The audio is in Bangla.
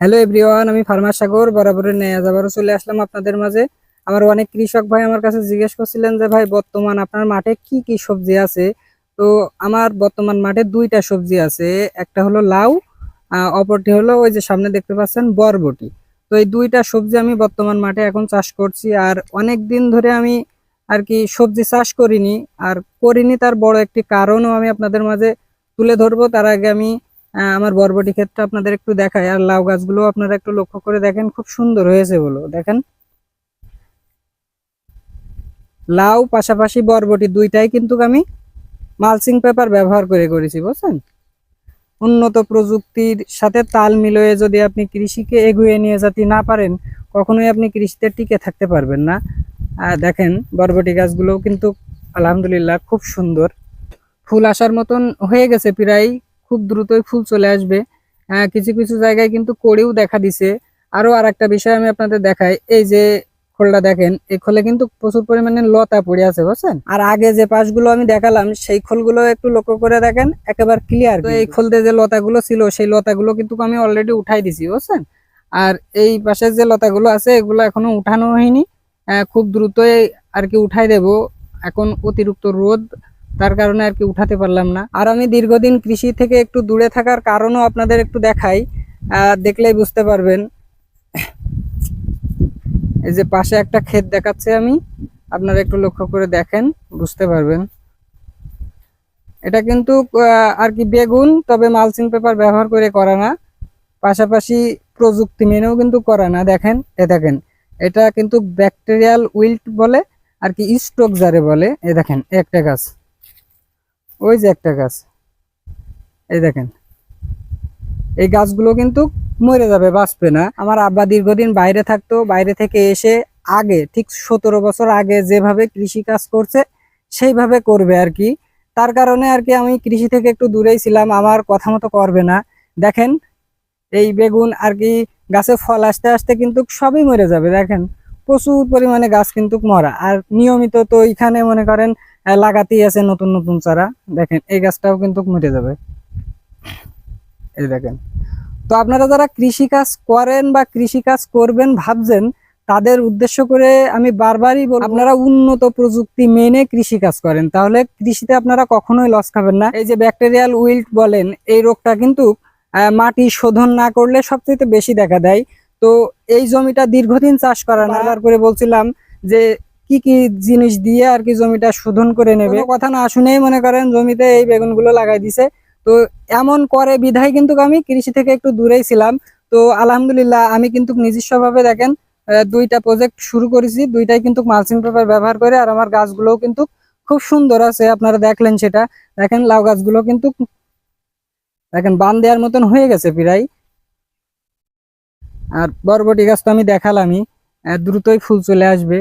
হ্যালো এভরিওয়ান আমি ফার্মার সাগর, বরাবরের ন্যায় আজ আবারও চলে আসলাম আপনাদের মাঝে। আমার অনেক কৃষক ভাই আমার কাছে জিজ্ঞেস করছিলেন যে, ভাই, বর্তমান আপনার মাঠে কি কি সবজি আছে? তো আমার বর্তমান মাঠে দুইটা সবজি আছে। একটা হলো লাউ অপরটি হলো ওই যে সামনে দেখতে পাচ্ছেন বরবটি। তো এই দুইটা সবজি আমি বর্তমান মাঠে এখন চাষ করছি আর অনেক দিন ধরে আমি আর কি সবজি চাষ করিনি। আর করিনি তার বড় একটি কারণও আমি আপনাদের মাঝে তুলে ধরবো। তার আগে আমি আমার বরবটি ক্ষেতটা আপনাদের একটু দেখাই, আর লাউ গাছগুলো আপনারা একটু লক্ষ্য করে দেখেন, খুব সুন্দর হয়েছে বলো, দেখেন। লাউ পাশাপাশি বরবটি দুইটাই কিন্তু আমি মালচিং পেপার ব্যবহার করে করেছি, বুঝছেন? উন্নত প্রযুক্তির সাথে তাল মিলিয়ে যদি আপনি কৃষিকে এগুয়ে নিয়ে যেতে না পারেন, কখনোই আপনি কৃষিতে টিকে থাকতে পারবেন না। দেখেন, বরবটি গাছগুলোও কিন্তু আলহামদুলিল্লাহ খুব সুন্দর। ফুল আসার মতন হয়ে গেছে প্রায় খুব দ্রুতই ফুল চলে আসবে। আহ, কিছু কিছু জায়গায় কিন্তু কড়িও দেখা দিছে। আরও আর একটা বিষয় আমি আপনাদের দেখাই। এই যে খোলটা দেখেন এই খোলে কিন্তু প্রচুর পরিমাণে লতা পড়ে আছে বুঝছেন? আর আগে যে পাশগুলো আমি দেখালাম সেই খোলগুলো একটু লক্ষ্য করে দেখেন একেবারে ক্লিয়ার তো এই খোলতে যে লতাগুলো ছিল সেই লতাগুলো কিন্তু আমি অলরেডি উঠাই দিছি বুঝছেন? আর এই পাশে যে লতাগুলো আছে এগুলো এখনও উঠানো হয়নি। আহ, খুব দ্রুতই আর কি উঠাই দেব। এখন অতিরিক্ত রোদ তার কারণে আর কি উঠাতে পারলাম না। আর আমি দীর্ঘদিন কৃষি থেকে একটু দূরে থাকার কারণও আপনাদের একটু দেখাই দেখলেই বুঝতে পারবেন। এই যে পাশে একটা ক্ষেত দেখাচ্ছে আমি, আপনারা একটু লক্ষ্য করে দেখেন, বুঝতে পারবেন। এটা কিন্তু আর কি বেগুন, তবে মালচিং পেপার ব্যবহার করে করা না। পাশাপাশি প্রযুক্তি মেনেও কিন্তু করা না, দেখেন, এ দেখেন। এটা কিন্তু ব্যাকটেরিয়াল উইল্ট বলে, আর কি স্টোক যারে বলে, এ দেখেন একটা গাছ। ওই যে একটা গাছ। এই দেখেন। এই গাছগুলো কিন্তু মরে যাবে, বাঁচবে না। আমার আব্বা দীর্ঘদিন বাইরে থাকতো, বাইরে থেকে এসে আগে, ঠিক সতেরো বছর আগে যেভাবে কৃষি কাজ করছে, সেইভাবে করবে আর কি। তার কারণে আর কি আমি কৃষি থেকে একটু দূরেই ছিলাম, আমার কথা মতো করবে না। দেখেন, এই বেগুন আর কি গাছে ফল আসতে আসতে কিন্তু সবই মরে যাবে, দেখেন। প্রচুর পরিমাণে গাছ কিন্তু মরা। আর নিয়মিত তো এখানে মনে করেন লাগাতেই আছে নতুন নতুন চারা। দেখেন, এই গাছটাও কিন্তু মরে যাবে। এই দেখেন। তো আপনারা যারা কৃষি কাজ করেন বা কৃষি কাজ করবেন, ভাবছেন, তাদের উদ্দেশ্য করে আমি বারবারই বলব, আপনারা উন্নত প্রযুক্তি মেনে কৃষি কাজ করেন। তাহলে কৃষিতে আপনারা কখনোই লস খাবেন না। এই যে ব্যাকটেরিয়াল উইল্ট বলেন, এই রোগটা কিন্তু মাটি শোধন না করলে সবচেয়ে বেশি দেখা দেয়। তো এই জমিটা দীর্ঘদিন চাষ করা না করে বলছিলাম যে কি কি জিনিস দিয়ে আর কি জমিটা শোধন করে নেবে? কথা না শুনেই মনে করেন জমিতে এই বেগুনগুলো লাগাই দিছে। তো এমন করে বিধায় কিন্তু আমি কৃষি থেকে একটু দূরেই ছিলাম। তো আলহামদুলিল্লাহ আমি কিন্তু নিজস্বভাবে দেখেন দুইটা প্রজেক্ট শুরু করেছি। দুইটাই কিন্তু মালচিং পেপার ব্যবহার করে আর আমার গাছগুলোও কিন্তু খুব সুন্দর আছে। আপনারা দেখলেন সেটা। দেখেন লাউ গাছগুলো কিন্তু দেখেন বান দেওয়ার মতন হয়ে গেছে প্রায়। আর বরবটি গাছ তো আমি দেখালামই। দ্রুতই ফুল চলে আসবে।